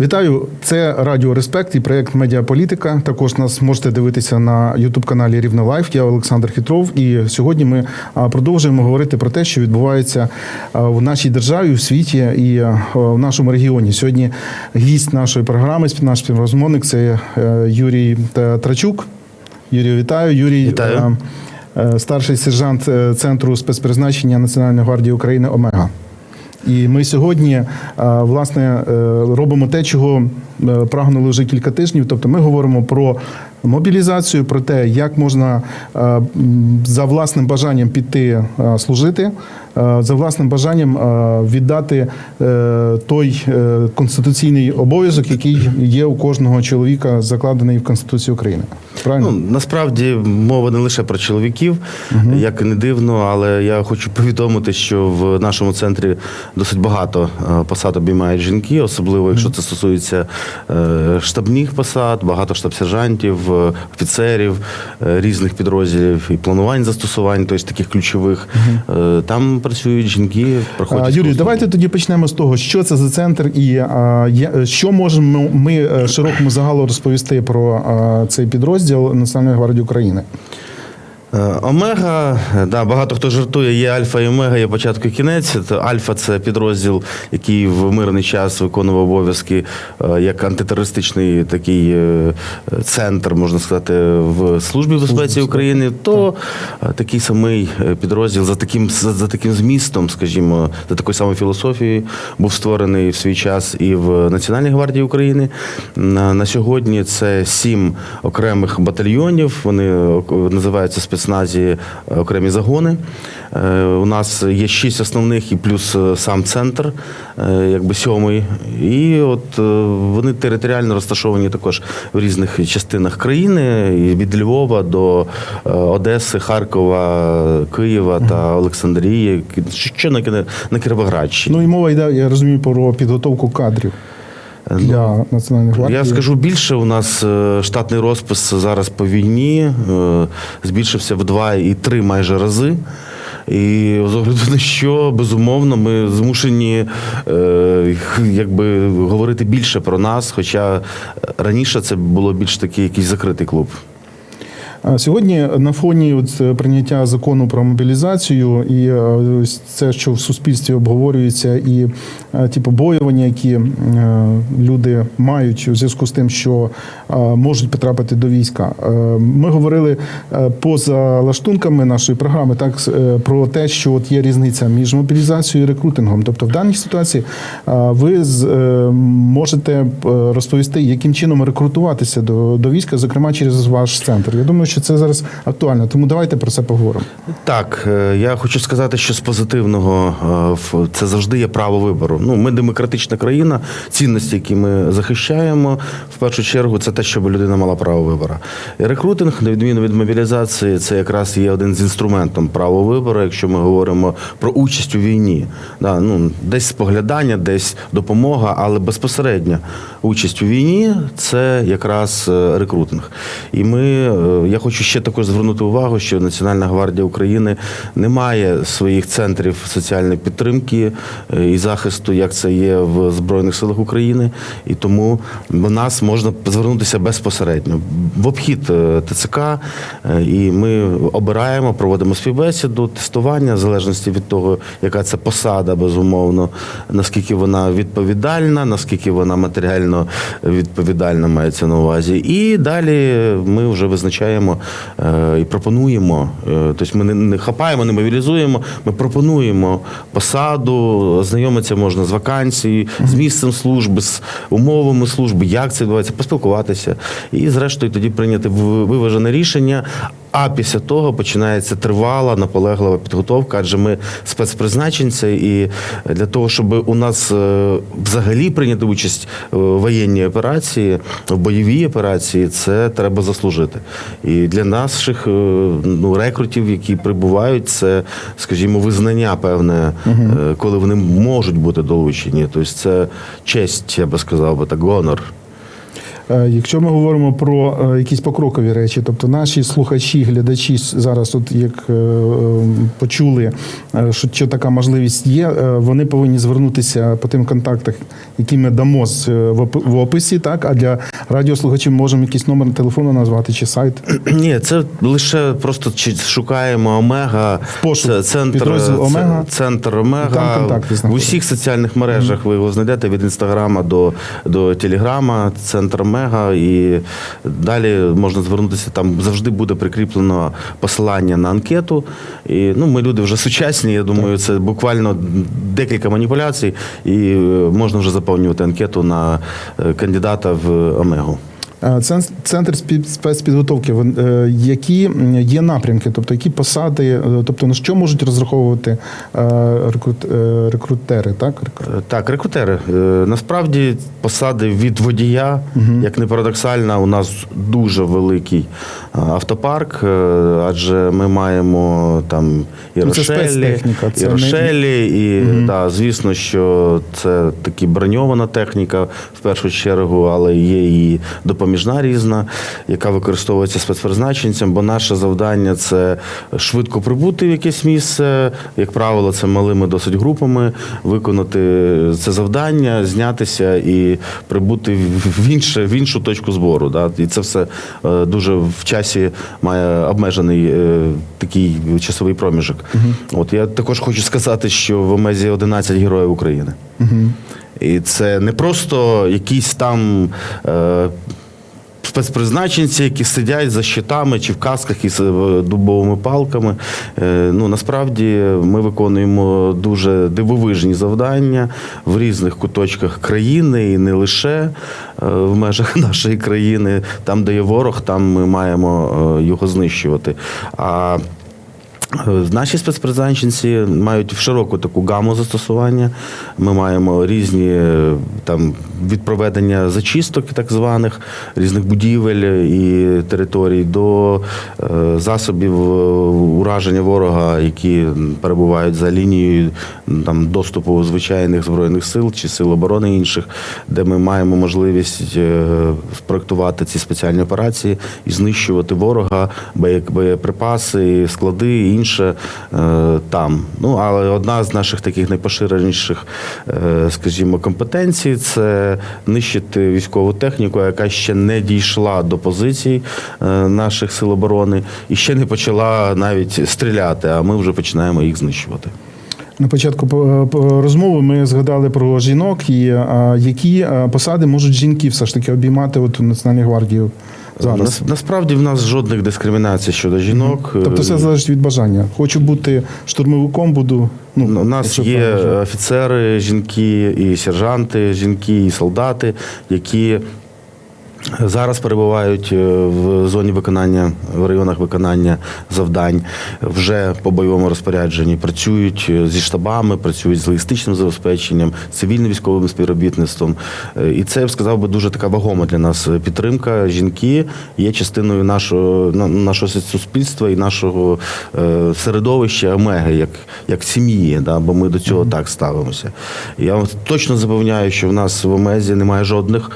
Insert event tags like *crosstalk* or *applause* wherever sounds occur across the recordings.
Вітаю, це Радіо Респект і проєкт Медіаполітика. Також нас можете дивитися на Ютуб каналі Рівне Лайф. Я Олександр Хитров. І сьогодні ми продовжуємо говорити про те, що відбувається в нашій державі, в світі і в нашому регіоні. Сьогодні гість нашої програми, наш співрозмовник це е, Юрій Трачук. Юрію, вітаю. Юрій Вітаю. е, старший сержант е, центру спецпризначення Національної гвардії України Омега. І ми сьогодні е, власне е, робимо те, чого е, прагнули вже кілька тижнів. Тобто, ми говоримо про мобілізацію, про те, як можна за власним бажанням піти служити, за власним бажанням е, віддати е, той е, конституційний обов'язок, який є у кожного чоловіка, закладений в Конституції України. Правильно? Ну, насправді мова не лише про чоловіків, як і не дивно, але я хочу повідомити, що в нашому центрі досить багато е, посад обіймають жінки, особливо якщо це стосується е, штабних посад, багато штаб-сержантів, е, офіцерів е, різних підрозділів і планувань застосувань, тобто таких ключових. Е, Там працюють жінки, проходять. Юрій, давайте тоді почнемо з того, що це за центр і а, що можемо ми е, широкому загалу розповісти про а, цей підрозділ Національної гвардії України. Е, Омега, е, да, багато хто жартує, є альфа і омега, є початок і кінець. То Альфа це підрозділ, який в мирний час виконував обов'язки е, як антитерористичний такий центр, можна сказати, в службі безпеці України. То такий самий підрозділ за таким за, за таким змістом, скажімо, за такою самою філософією, був створений в свій час і в Національній гвардії України. На, на сьогодні це сім окремих батальйонів. Вони називаються в спецназі е, окремі загони. Е, У нас є шість основних і плюс е, сам центр, якби сьомий. І от вони територіально розташовані також в різних частинах країни, від Львова до Одеси, Харкова, Києва та Олександрії, що на Кіровоградщині. Ну і мова йде, я розумію, про підготовку кадрів для Національної гвардії. Я скажу більше, у нас е, штатний розпис зараз по війні е, збільшився в два і три майже рази. І з огляду на що, безумовно, ми змушені е, якби, говорити більше про нас, хоча раніше це було більш такий якийсь закритий клуб. Сьогодні на фоні от е, прийняття закону про мобілізацію і е, це, що в суспільстві обговорюється, і е, ті побоювання, які люди мають у зв'язку з тим, що можуть потрапити до війська. Ми говорили поза лаштунками нашої програми, так про те, що от є різниця між мобілізацією і рекрутингом. Тобто, в даній ситуації ви можете розповісти, яким чином рекрутуватися до, до війська, зокрема через ваш центр. Я думаю, що це зараз актуально, тому давайте про це поговоримо. Так, е, я хочу сказати, що з позитивного е, це завжди є право вибору. Ну, ми демократична країна, цінності, які ми захищаємо, в першу чергу, це те, щоб людина мала право вибору. І рекрутинг, на відміну від мобілізації, це якраз є один з інструментом права вибору, якщо ми говоримо про участь у війні. Да, ну, десь споглядання, десь допомога, але безпосередня участь у війні це якраз е, рекрутинг. І ми, я хочу ще також звернути увагу, що Національна гвардія України не має своїх центрів соціальної підтримки е, і захисту, як це є в Збройних силах України. І тому в нас можна звернутися безпосередньо в обхід е, ТЦК, е, і ми обираємо, проводимо співбесіду, тестування, в залежності від того, яка це посада, безумовно, наскільки вона відповідальна, наскільки вона матеріально відповідальна мається на увазі. І далі ми вже визначаємо е, і пропонуємо. е, Тобто ми не, хапаємо, не мобілізуємо, ми пропонуємо посаду, знайомитися можна з вакансією, з місцем служби, з умовами служби, як це відбувається, поспілкуватися. І, зрештою, тоді прийняти виважене рішення. А після того починається тривала, наполеглива підготовка, адже ми спецпризначенці, і для того, щоб у нас е, взагалі прийняти участь в воєнній операції, в бойовій операції, це треба заслужити. І для наших е, ну, рекрутів, які прибувають, це, скажімо, визнання певне, е, коли вони можуть бути долучені. Тобто це честь, я би сказав би так, гонор. Е, Якщо ми говоримо про е, якісь покрокові речі, тобто наші слухачі, глядачі зараз, от як е, почули, що, що така можливість є, вони повинні звернутися по тим контактах, які ми дамо в описі, так а для радіослухачів можемо якийсь номер телефону назвати чи сайт. *clears throat* Ні, це лише просто шукаємо Омега. пошук. Це центр Підрозділ «Омега». Центр Омега. В усіх соціальних мережах ви його знайдете від інстаграма до, до телеграма, центр Омега. І далі можна звернутися. Там завжди буде прикріплено посилання на анкету. І ну, ми люди вже сучасні. Я думаю, це буквально декілька маніпуляцій, і е, можна вже заповнювати анкету на е, кандидата в Омегу. Е, цен- Центр спецпідготовки, е, які є напрямки, тобто які посади, е, тобто на що можуть розраховувати рекрут- рекрутери, так? Так, рекрутери. Насправді посади від водія, як не парадоксально, у нас дуже великий автопарк, адже ми маємо там і Ну, це Рошелі, це і не- Рошелі, і да, звісно, що це такі броньована техніка в першу чергу, але є і допоміжна різна, яка використовується спецпризначенцям, бо наше завдання це швидко прибути в якесь місце, як правило, це малими досить групами, виконати це завдання, знятися і прибути в інше, в іншу точку збору. Да? І це все е, дуже в часі має обмежений е, такий часовий проміжок. От я також хочу сказати, що в Омезі 11 героїв України. І це не просто якісь там. Е, Спецпризначенці, які сидять за щитами чи в касках із е, дубовими палками. Е, Ну насправді ми виконуємо дуже дивовижні завдання в різних куточках країни і не лише е, в межах *laughs* нашої країни. Там, де є ворог, там ми маємо його знищувати. А Наші спецпризначенці мають широку таку гаму застосування. Ми маємо різні е, там від проведення зачисток, так званих, різних будівель і територій до е, засобів е, ураження ворога, які перебувають за лінією там доступу звичайних збройних сил чи сил оборони інших, де ми маємо можливість е, спроектувати ці спеціальні операції і знищувати ворога, боє- боєприпаси, склади і інше е, там. Ну але одна з наших таких найпоширеніших, е, скажімо, компетенцій це нищити військову техніку, яка ще не дійшла до позицій е, наших сил оборони і ще не почала навіть стріляти. А ми вже починаємо їх знищувати. На початку по- по- розмови ми згадали про жінок і які посади можуть жінки все ж таки обіймати от у Національній гвардії зараз. Нас, насправді в нас жодних дискримінацій щодо жінок. Тобто все залежить від бажання. Хочу бути штурмовиком, буду. Ну, У нас є правильно. офіцери, жінки, і сержанти, жінки, і солдати, які зараз перебувають е, в зоні виконання, в районах виконання завдань, вже по бойовому розпорядженні, працюють е, зі штабами, працюють з логістичним забезпеченням, цивільно-військовим співробітництвом. Е, І це я б сказав би дуже така вагома для нас підтримка. Жінки є частиною нашого на- нашого суспільства і нашого середовища омеги, як, як сім'ї, да, бо ми до цього так ставимося. Я вам точно запевняю, що в нас в омезі немає жодних.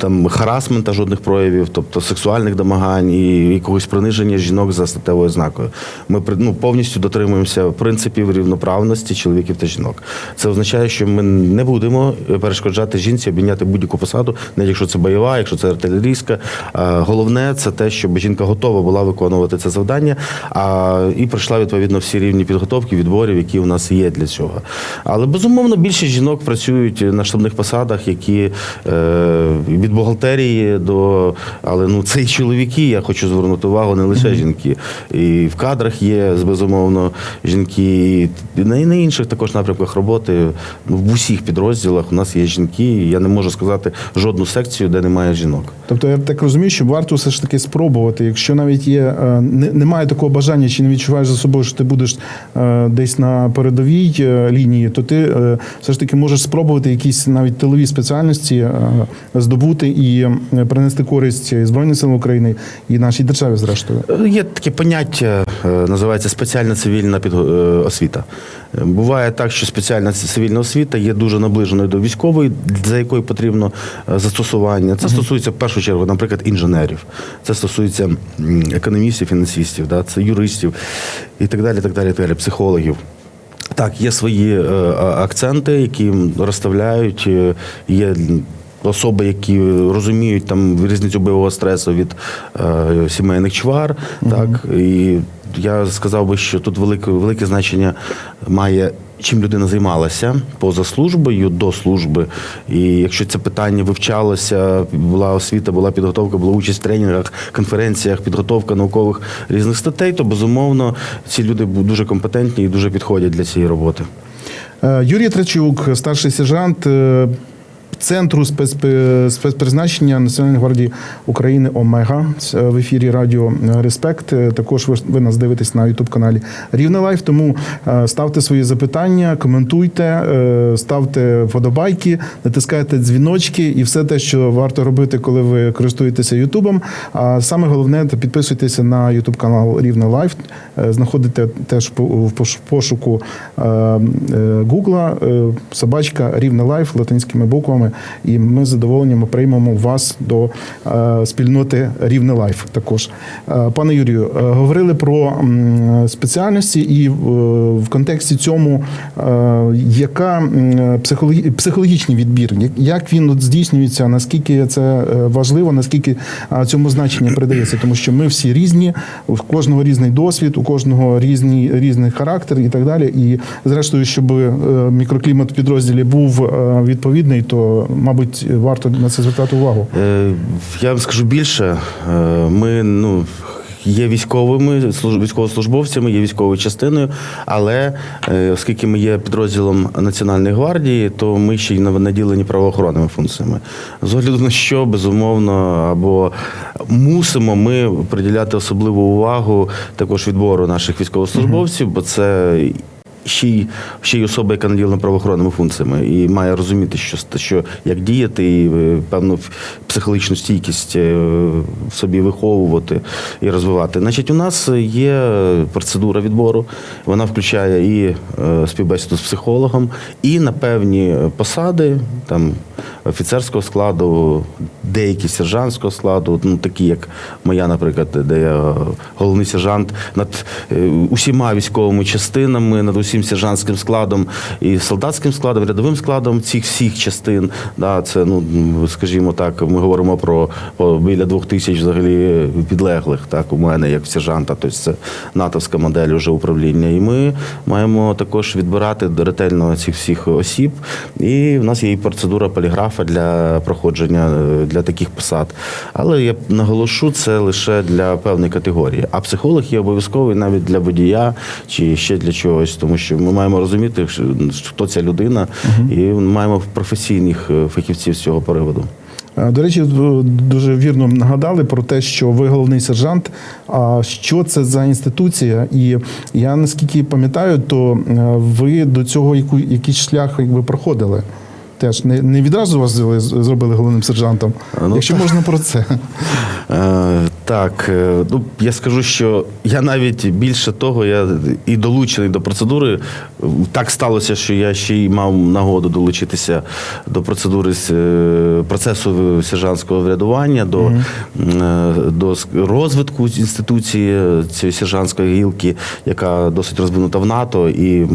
Там харасмента жодних проявів, тобто сексуальних домагань і якогось приниження жінок за статевою ознакою. Ми ну, повністю дотримуємося принципів рівноправності чоловіків та жінок. Це означає, що ми не будемо перешкоджати жінці обійняти будь-яку посаду, навіть якщо це бойова, якщо це артилерійська. Головне це те, щоб жінка готова була виконувати це завдання, а і пройшла відповідно всі рівні підготовки, відборів, які у нас є для цього. Але безумовно більше жінок працюють на штабних посадах, які е, від бухгалтерії до. Але ну це і чоловіки, я хочу звернути увагу, не лише жінки. І в кадрах є безумовно жінки, і на, і на інших також напрямках роботи. Ну, В усіх підрозділах у нас є жінки. і Я не можу сказати жодну секцію, де немає жінок. Тобто я так розумію, що варто все ж таки спробувати. Якщо навіть є е, не, немає такого бажання, чи не відчуваєш за собою, що ти будеш е, десь на передовій е, лінії, то ти все ж таки можеш спробувати якісь навіть тилові спеціальності здобути і е, принести користь і Збройним силам України і нашій державі, зрештою. Е, Є таке поняття, е, називається спеціальна цивільна освіта. Буває так, що спеціальна цивільна освіта є дуже наближеною до військової, за якою потрібно застосування. Це стосується в першу чергу, наприклад, інженерів, це стосується економістів, фінансистів, да, це юристів і так далі, так далі, так далі, психологів. Так, є свої акценти, які розставляють. Є особи, які розуміють там різницю бойового стресу від е, сімейних чвар. Так, і я сказав би, що тут велике, велике значення має. Чим людина займалася поза службою до служби, і якщо це питання вивчалося, була освіта, була підготовка, була участь в тренінгах, конференціях, підготовка наукових різних статей, то безумовно ці люди дуже компетентні і дуже підходять для цієї роботи. Е, Юрій Трачук, старший сержант е, Центру спецпри- спецпризначення Національної гвардії України Омега в ефірі Радіо Респект. Е, Також ви, нас дивитесь на Ютуб каналі Рівне Лайф. Тому е, ставте свої запитання, коментуйте, е, ставте вподобайки, натискайте дзвіночки і все те, що варто робити, коли ви користуєтеся Ютубом. А саме головне, підписуйтеся на Ютуб канал Рівне Лайф. Знаходите теж в пош- пошуку е, е, Гугла собачка Рівне Лайф латинськими буквами. І ми з задоволенням приймемо вас до е, спільноти Рівне Лайф. Також Е, пане Юрію, е, говорили про спеціальності, і в контексті цьому яка психологічний відбір, як- він здійснюється, наскільки це важливо, наскільки цьому значення придається, тому що ми всі різні, у кожного різний досвід, у кожного різний різний характер і так далі. І зрештою, щоб мікроклімат в підрозділі був відповідний, то мабуть варто на це звертати увагу. Е, Я вам скажу більше. Е, Ми ну. Є військовими військовослужбовцями, є військовою частиною, але е, оскільки ми є підрозділом Національної гвардії, то ми ще й наділені правоохоронними функціями. З огляду на що безумовно або мусимо ми приділяти особливу увагу також відбору наших військовослужбовців, бо це ще й ще й особа, яка наділена правоохоронними функціями, і має розуміти, що що як діяти, і е, певну психологічну стійкість е, в собі виховувати і розвивати. Значить, у нас є процедура відбору. Вона включає і е, співбесіду з психологом, і на певні посади там офіцерського складу, деякі сержантського складу, ну такі як моя, наприклад, де я головний сержант над усіма військовими частинами, над усім сержантським складом і солдатським складом, рядовим складом цих всіх частин. Да, це, ну скажімо так, ми говоримо про, про біля двох тисяч взагалі підлеглих. Так, у мене як сержанта, тобто це натовська модель уже управління. І ми маємо також відбирати ретельно цих всіх осіб. І в нас є і процедура поліграфа для проходження е, для таких посад. Але я наголошу, це лише для певної категорії. А психолог є обов'язковий навіть для водія чи ще для чогось, тому що ми маємо розуміти, що- хто ця людина, і маємо професійних е, фахівців з цього приводу. Е, До речі, дуже вірно нагадали про те, що ви головний сержант. А що це за інституція? І я наскільки пам'ятаю, то е, ви до цього якийсь шлях якби проходили. Теж не, не відразу вас взяли, зробили головним сержантом. ну, Якщо можна про це. Е, так, е, ну я скажу, що я навіть більше того, я і долучений до процедури. Так сталося, що я ще й мав нагоду долучитися до процедури е, процесу сержантського врядування, до, е, до розвитку інституції цієї сержантської гілки, яка досить розвинута в НАТО, і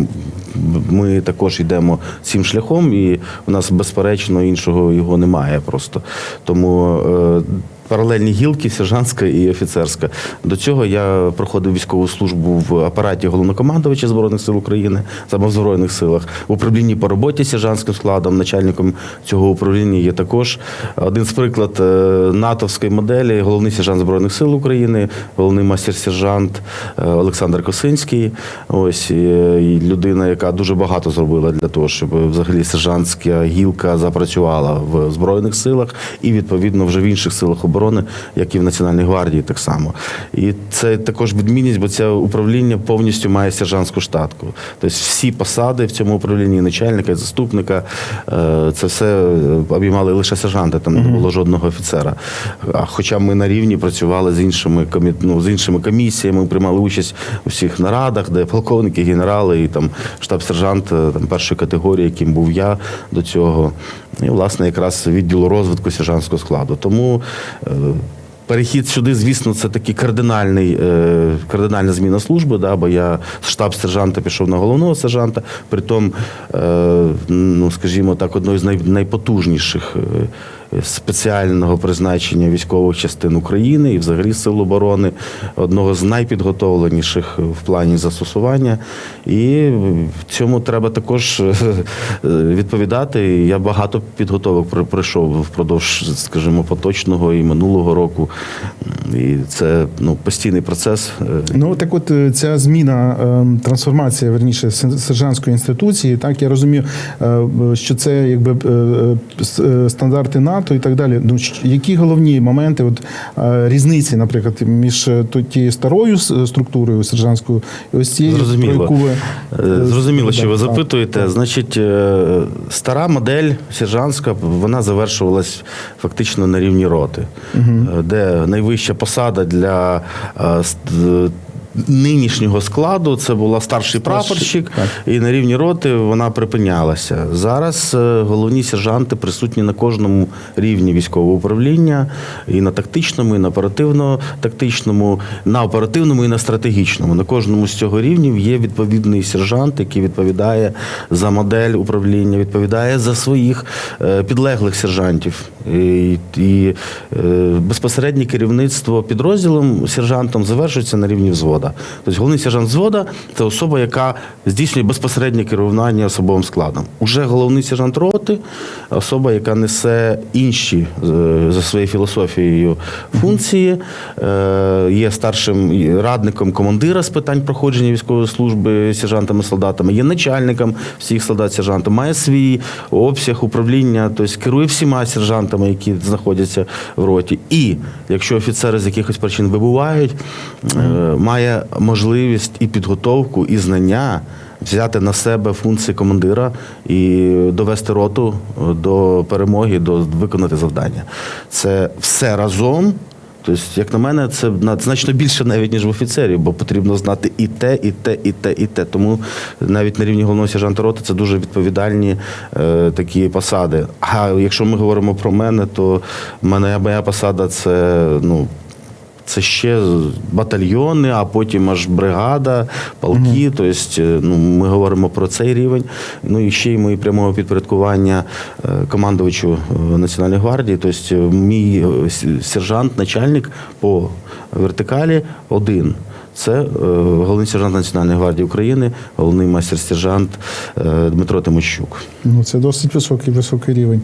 ми також йдемо цим шляхом, і у нас безперечно іншого його немає просто. Тому е, паралельні гілки, сержантська і офіцерська. До цього я проходив військову службу в апараті головнокомандувача Збройних сил України, саме в Збройних силах, в управлінні по роботі сержантським складом, начальником цього управління є також один з приклад е, натовської моделі, головний сержант Збройних сил України, головний мастер-сержант е, Олександр Косинський. Ось і людина, яка дуже багато зробила для того, щоб взагалі сержантська гілка запрацювала в Збройних силах і відповідно вже в інших силах оборони, як і в Національній гвардії, так само. І це також відмінність, бо це управління повністю має сержантську штатку. Тобто всі посади в цьому управлінні, і начальника, і заступника, е, це все е, обіймали лише сержанти, там не було жодного офіцера. А хоча ми на рівні працювали з іншими комі... ну, з іншими комісіями, приймали участь у всіх нарадах, де полковники, генерали і там штаб-сержант е, там, першої категорії, яким був я до цього. І, власне, якраз відділу розвитку сержантського складу. Тому е, Перехід сюди, звісно, це такий кардинальний, е, кардинальна зміна служби, да, бо я з штаб-сержанта пішов на головного сержанта, притом, е, ну, скажімо так, одної з най, найпотужніших спеціального призначення військових частин України і взагалі сил оборони, одного з найпідготовленіших в плані застосування. І цьому треба також е, відповідати. Я багато підготовок про- пройшов впродовж, скажімо, поточного і минулого року. І це ну, постійний процес. Е, Ну так, от е, ця зміна, е, трансформація верніше сержантської інституції, так я розумію, що це якби стандарти НАТО і так далі. Ну які головні моменти, от е, різниці, наприклад, між е, тією старою структурою сержантською і ось цією, Зрозуміло. про яку ви Е, Зрозуміло, що ви запитуєте. так. Значить, е, стара модель сержантська, вона завершувалась фактично на рівні роти, е, де найвища посада для е, нинішнього складу це була старший прапорщик, і на рівні роти вона припинялася. Зараз е, головні сержанти присутні на кожному рівні військового управління, і на тактичному, і на оперативно-тактичному, на оперативному і на стратегічному. На кожному з цього рівнів є відповідний сержант, який відповідає за модель управління, відповідає за своїх е, підлеглих сержантів. І, і е, безпосереднє керівництво підрозділом сержантом завершується на рівні взвода. Тобто головний сержант взвода це особа, яка здійснює безпосереднє керування особовим складом. Уже головний сержант роти особа, яка несе інші е, за своєю філософією функції, е, є старшим радником командира з питань проходження військової служби сержантами солдатами, є начальником всіх солдат сержантом, має свій обсяг управління, тобто керує всіма сержантами, які знаходяться в роті. І якщо офіцери з якихось причин вибувають, е, можливість і підготовку, і знання. Взяти на себе функції командира і довести роту до перемоги, до виконати завдання. Це все разом. Тобто, як на мене, це значно більше навіть ніж в офіцерів, бо потрібно знати і те, і те, і те, і те. Тому навіть на рівні головного сержанта роти це дуже відповідальні е, такі посади. А якщо ми говоримо про мене, то мене моя посада це ну. Це ще батальйони, а потім аж бригада, полки. Тобто, ну, ми говоримо про цей рівень. Ну і ще й мої прямого підпорядкування е, командувачу е, Національної гвардії. Тобто, мій сержант, начальник по вертикалі один. Це е, головний сержант Національної гвардії України, головний майстер-сержант е, Дмитро Тимощук. Ну, це досить високий високий рівень.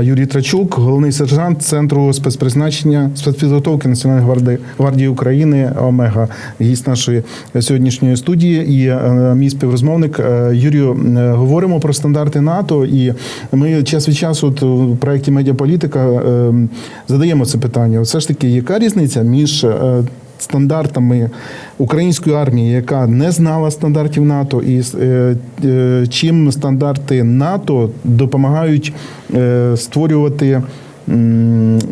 Юрій Трачук, головний сержант Центру спецпризначення спецпідготовки Національної гвардії, гвардії України Омега, гість нашої сьогоднішньої студії. І е, мій співрозмовник Юрію, говоримо про стандарти НАТО. І ми час від часу от, у проєкті Медіаполітика задаємо це питання. Все ж таки, яка різниця між стандартами української армії, яка не знала стандартів НАТО, і е, е, чим стандарти НАТО допомагають е, створювати.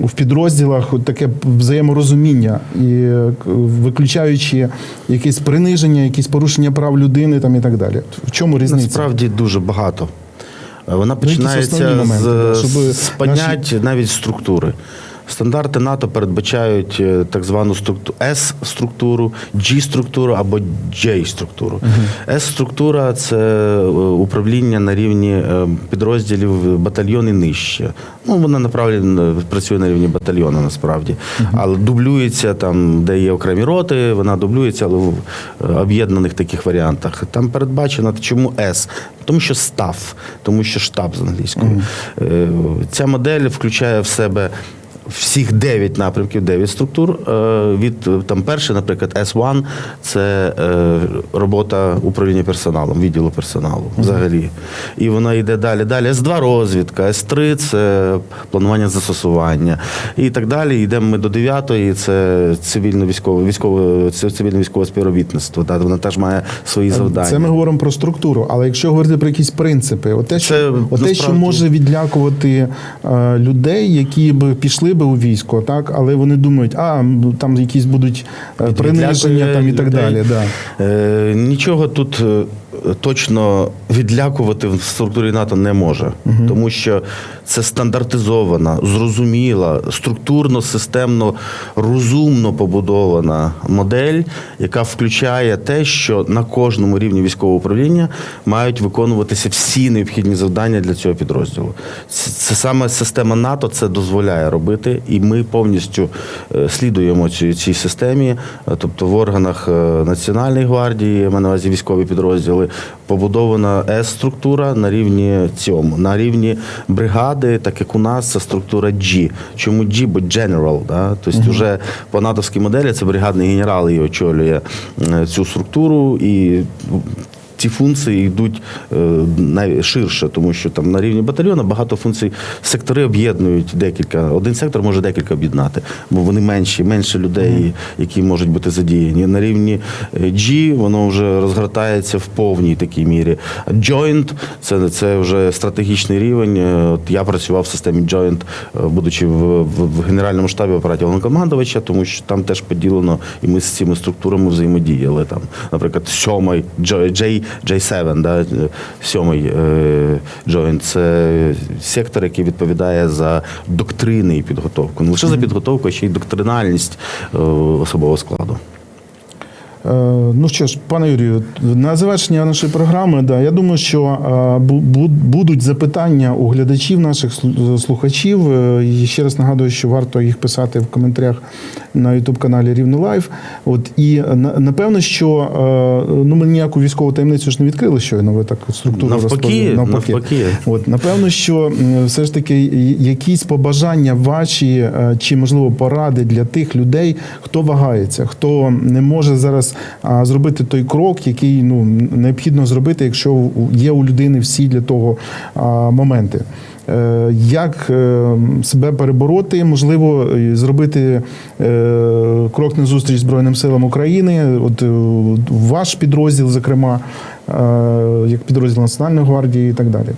В підрозділах таке взаєморозуміння і виключаючи якесь приниження, якісь порушення прав людини там і так далі. В чому різниця? Насправді дуже багато. Вона Ну, починається моменти, з, щоб з понять навіть структури. Стандарти НАТО передбачають е, так звану структуру S-структуру, G-структуру або J-структуру. S-структура це е, управління на рівні е, підрозділів батальйон і нижче. Ну, вона направлена працює на рівні батальйону насправді, але дублюється там, де є окремі роти, вона дублюється, але в об'єднаних таких варіантах. Там передбачено чому S? Тому що став, тому що штаб з англійською. Е, Ця модель включає в себе. Всіх 9 напрямків, 9 структур. Е, Від е, там перший, наприклад, S1 – це е, робота управління персоналом, відділу персоналу взагалі. І вона йде далі. Далі S2 розвідка, S3 це планування застосування. І так далі. Йдемо ми до 9 це цивільно-військове, військове, цивільно-військове співробітництво. Да, вона теж має свої завдання. Це ми говоримо про структуру, але якщо говорити про якісь принципи, от те, що, Це, от те, що може відлякувати е, людей, які б пішли би у військо, так, але вони думають, а там якісь будуть е, приниження там і так людей. далі. Да. Е, нічого тут е, точно відлякувати в структурі НАТО не може, тому що це стандартизована, зрозуміла, структурно, системно, розумно побудована модель, яка включає те, що на кожному рівні військового управління мають виконуватися всі необхідні завдання для цього підрозділу. Це, саме система НАТО це дозволяє робити, і ми повністю е, слідуємо цій, цій системі, Е, тобто в органах е, Національної гвардії, я маю на увазі військові підрозділи, побудована С-структура на рівні цьому, на рівні бригади, так як у нас це структура G. Чому G? Бо General, да? тобто вже по натовській моделі це бригадний генерал і очолює е, цю структуру і. Ці функції йдуть е, найширше, тому що там на рівні батальйону багато функцій сектори об'єднують декілька. Один сектор може декілька об'єднати, бо вони менші, менше людей, які можуть бути задіяні. На рівні е, G воно вже розгортається в повній такій мірі. Joint – це, це вже стратегічний рівень. Е, От я працював в системі Joint, будучи в, в, в генеральному штабі апараті головнокомандувача, тому що там теж поділено, і ми з цими структурами взаємодіяли. Там, наприклад, сьомий J, J, J7, да, сьомий е, Joint – це сектор, який відповідає за доктрини і підготовку. Не лише за підготовку, а ще й доктринальність е, особового складу. Е, Ну що ж, пане Юрію, на завершення нашої програми, да, я думаю, що е, бу- бу- будуть запитання у глядачів, наших слухачів. Е, І ще раз нагадую, що варто їх писати в коментарях на youtube каналі Рівне Лайф. От і напевно, що ну ми ніяку військову таємницю ж не відкрили щойно. Ви так структуру розповіли. навпаки. От напевно, що все ж таки якісь побажання ваші чи можливо поради для тих людей, хто вагається, хто не може зараз а, зробити той крок, який ну необхідно зробити, якщо є у людини всі для того моменти. Е, Як е, себе перебороти, можливо, зробити е, крок на зустріч Збройним силам України, от ваш підрозділ, зокрема, як підрозділ Національної гвардії і так далі.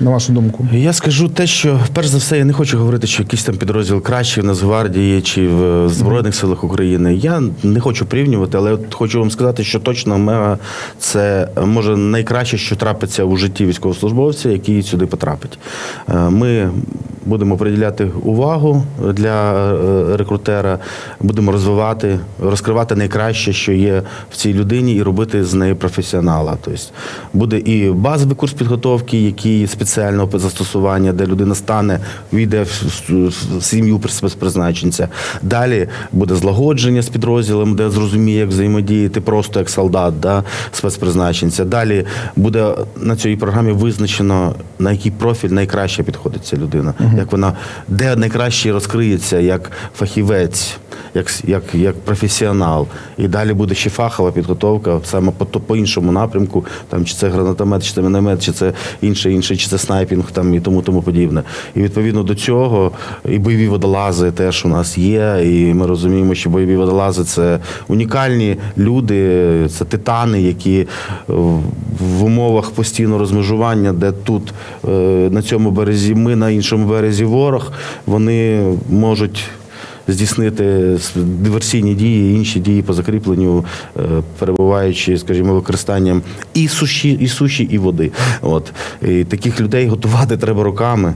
На вашу думку. Я скажу те, що перш за все я не хочу говорити, що якийсь там підрозділ кращий в Нацгвардії чи в Збройних силах України. Я не хочу порівнювати, але от хочу вам сказати, що точно мега це може найкраще, що трапиться у житті військовослужбовця, який сюди потрапить. Е, Ми будемо приділяти увагу для е, рекрутера, будемо розвивати, розкривати найкраще, що є в цій людині, і робити з неї професіонала. Тобто буде і базовий курс підготовки, який спеціального застосування, де людина стане, війде в сім'ю спецпризначенця. Далі буде злагодження з підрозділом, де зрозуміє, як взаємодіяти просто як солдат, да, спецпризначенця. Далі буде на цій програмі визначено, на який профіль найкраще підходить ця людина, як вона де найкраще розкриється як фахівець. Як, як, як професіонал, і далі буде ще фахова підготовка саме по, по іншому напрямку, там чи це гранатомет, чи це міномет, чи це інше, інше, чи це снайпінг, там і тому тому подібне. І відповідно до цього і бойові водолази теж у нас є. І ми розуміємо, що бойові водолази це унікальні люди, це титани, які е, в умовах постійного розмежування, де тут е, на цьому березі ми, на іншому березі ворог, вони можуть здійснити диверсійні дії, інші дії по закріпленню, е, перебуваючи, скажімо, використанням і суші, і суші, і води. От і таких людей готувати треба роками.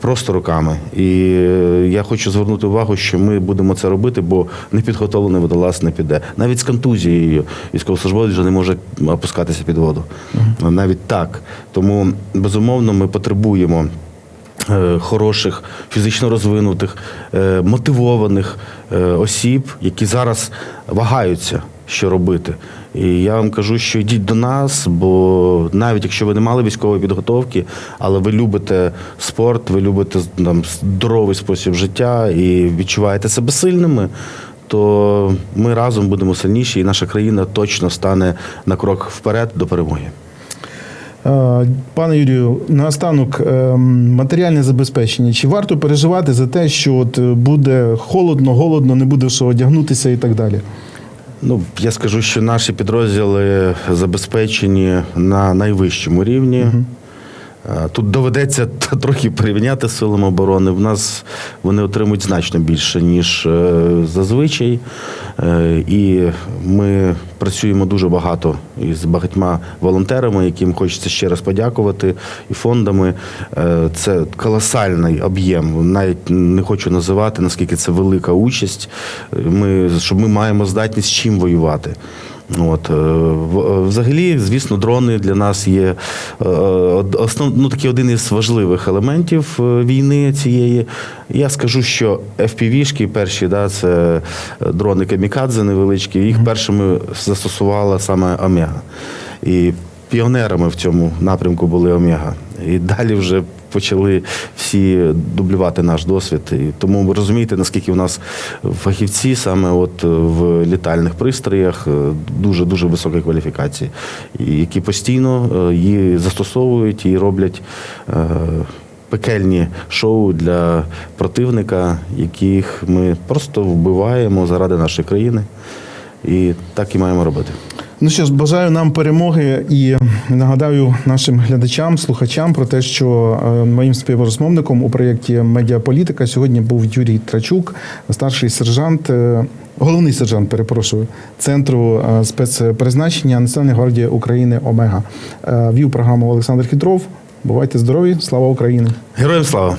просто руками. І е, я хочу звернути увагу, що ми будемо це робити, бо непідготовлений водолаз не піде. Навіть з контузією військовослужбовець вже не може опускатися під воду. Навіть так. Тому безумовно ми потребуємо. Е, Хороших, фізично розвинутих, е, мотивованих е, осіб, які зараз вагаються, що робити. І я вам кажу, що йдіть до нас, бо навіть якщо ви не мали військової підготовки, але ви любите спорт, ви любите там, здоровий спосіб життя і відчуваєте себе сильними, то ми разом будемо сильніші, і наша країна точно стане на крок вперед до перемоги. Е, Пане Юрію, наостанок ем, матеріальне забезпечення. Чи варто переживати за те, що от е, буде холодно, голодно, не буде що одягнутися і так далі? Ну, я скажу, що наші підрозділи забезпечені на найвищому рівні. Е, Тут доведеться *laughs* трохи порівняти з силами оборони. В нас вони отримують значно більше, ніж е, зазвичай. Е, І ми працюємо дуже багато із багатьма волонтерами, яким хочеться ще раз подякувати, і фондами. Е, Це колосальний об'єм. Навіть не хочу називати, наскільки це велика участь. Е, Ми, щоб ми маємо здатність з чим воювати. От, е, взагалі, звісно, дрони для нас є е, основ, ну, такий один із важливих елементів е, війни цієї. Я скажу, що FPV-шки перші, да, це е, дрони камікадзе невеличкі, їх першими застосувала саме Омега. І піонерами в цьому напрямку були Омега. І далі вже почали всі дублювати наш досвід. І тому ви розумієте, наскільки у нас фахівці саме от в літальних пристроях дуже дуже високої кваліфікації, які постійно е, її застосовують і роблять. е, Пекельні шоу для противника, яких ми просто вбиваємо заради нашої країни, і так і маємо робити. Ну що ж, бажаю нам перемоги і нагадаю нашим глядачам, слухачам про те, що е, моїм співрозмовником у проєкті Медіаполітика сьогодні був Юрій Трачук, старший сержант, е, головний сержант, перепрошую, центру е, спецпризначення Національної гвардії України Омега. Вів програму Олександр Хітров. Бувайте здорові! Слава Україні! Героям слава!